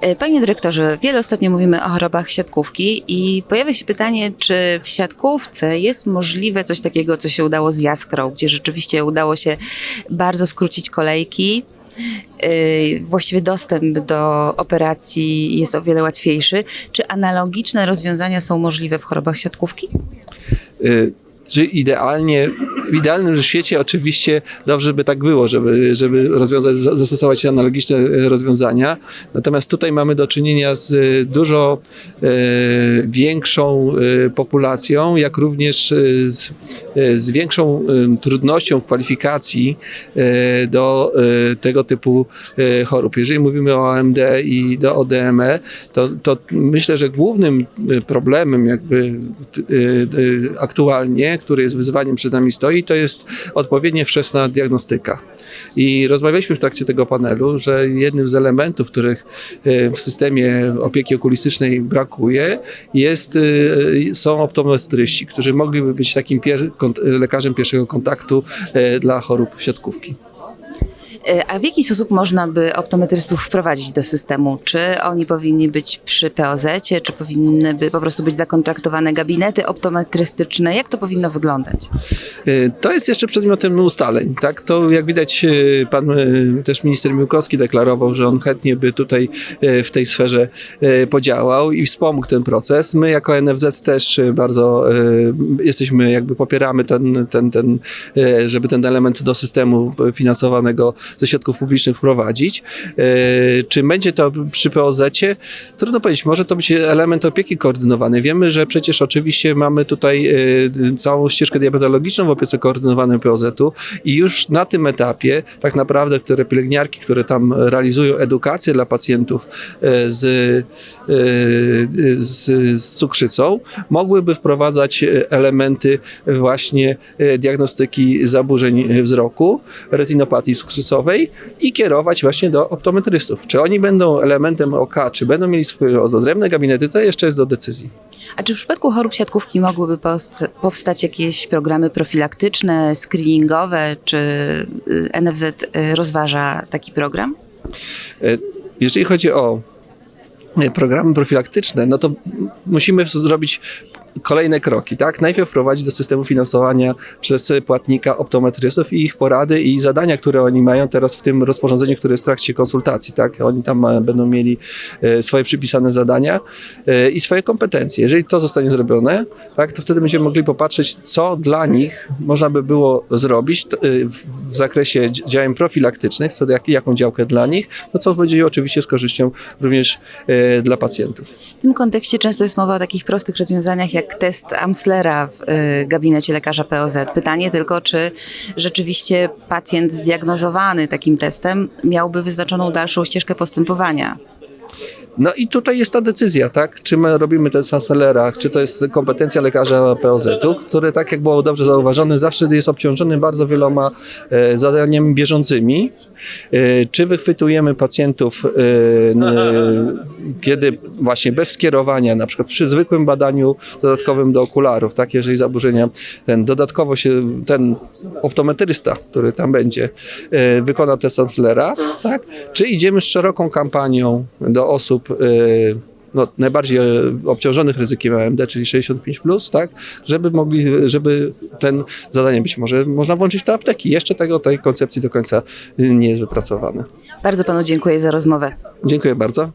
E, Panie dyrektorze, wiele ostatnio mówimy o chorobach siatkówki i pojawia się pytanie, czy w siatkówce jest możliwe coś takiego, co się udało z jaskrą, gdzie rzeczywiście udało się bardzo skrócić kolejki. e, Właściwie dostęp do operacji jest o wiele łatwiejszy. Czy analogiczne rozwiązania są możliwe w chorobach siatkówki? Y, Czy idealnie, w idealnym świecie oczywiście dobrze by tak było, żeby, żeby rozwiązać, za- zastosować analogiczne rozwiązania. Natomiast tutaj mamy do czynienia z e, dużo e, większą e, populacją, jak również e, z, z większą e, trudnością w kwalifikacji e, do e, tego typu e, chorób. Jeżeli mówimy o AMD i do ODME, to, to myślę, że głównym e, problemem jakby e, e, aktualnie, który jest wyzwaniem przed nami stoi, to jest odpowiednie wczesna diagnostyka. I rozmawialiśmy w trakcie tego panelu, że jednym z elementów, których e, w systemie opieki okulistycznej brakuje, jest, e, są optometryści, którzy mogliby być takim pier- lekarzem pierwszego kontaktu e, dla chorób siatkówki. E, A w jaki sposób można by optometrystów wprowadzić do systemu? Czy oni powinni być przy POZ, czy powinny by po prostu być zakontraktowane gabinety optometrystyczne? Jak to powinno wyglądać? E, To jest jeszcze przedmiotem ustaleń. Tak? To jak widać, e, pan też minister Miłkowski deklarował, że on chętnie by tutaj w tej sferze podziałał i wspomógł ten proces. My jako NFZ też bardzo jesteśmy, jakby popieramy ten, ten, ten, żeby ten element do systemu finansowanego ze środków publicznych wprowadzić. E, Czy będzie to przy POZ-cie? Trudno powiedzieć. Może to być element opieki koordynowanej. Wiemy, że przecież oczywiście mamy tutaj e, całą ścieżkę diabetologiczną w opiece koordynowanej POZ-u i już na tym etapie tak naprawdę, które pielęgniarki, które tam realizują edukację dla pacjentów e, z, z, z cukrzycą, mogłyby wprowadzać elementy właśnie diagnostyki zaburzeń wzroku, retinopatii cukrzycowej i kierować właśnie do optometrystów. Czy oni będą elementem OK, czy będą mieli swoje odrębne gabinety, to jeszcze jest do decyzji. A czy w przypadku chorób siatkówki mogłyby powst- powstać jakieś programy profilaktyczne, screeningowe? Czy y, NFZ y, rozważa taki program? E, Jeżeli chodzi o programy profilaktyczne, no to musimy zrobić kolejne kroki, tak? Najpierw wprowadzić do systemu finansowania przez płatnika optometrystów i ich porady i zadania, które oni mają teraz w tym rozporządzeniu, które jest w trakcie konsultacji, tak? Oni tam e, będą mieli e, swoje przypisane zadania e, i swoje kompetencje. Jeżeli to zostanie zrobione, tak, to wtedy będziemy mogli popatrzeć, co dla nich można by było zrobić w zakresie dzi- działań profilaktycznych, co, jak, jaką działkę dla nich, no co będzie oczywiście z korzyścią również e, dla pacjentów. W tym kontekście często jest mowa o takich prostych rozwiązaniach jak test Amslera w y, gabinecie lekarza POZ. Pytanie tylko, czy rzeczywiście pacjent zdiagnozowany takim testem miałby wyznaczoną dalszą ścieżkę postępowania. No i tutaj jest ta decyzja, tak? Czy my robimy ten Sanselerach, czy to jest kompetencja lekarza POZ-u, który, tak jak było dobrze zauważone, zawsze jest obciążony bardzo wieloma e, zadaniami bieżącymi. E, czy wychwytujemy pacjentów, e, n, kiedy właśnie bez skierowania, na przykład przy zwykłym badaniu dodatkowym do okularów, tak? Jeżeli zaburzenia, ten dodatkowo się, ten optometrysta, który tam będzie, e, wykona test Sanselera, tak? Czy idziemy z szeroką kampanią do osób e, no, najbardziej e, obciążonych ryzykiem AMD, czyli 65, tak, żeby mogli, żeby ten zadanie być może można włączyć te apteki. Jeszcze tego tej koncepcji do końca y, nie jest wypracowane. Bardzo panu dziękuję za rozmowę. Dziękuję bardzo.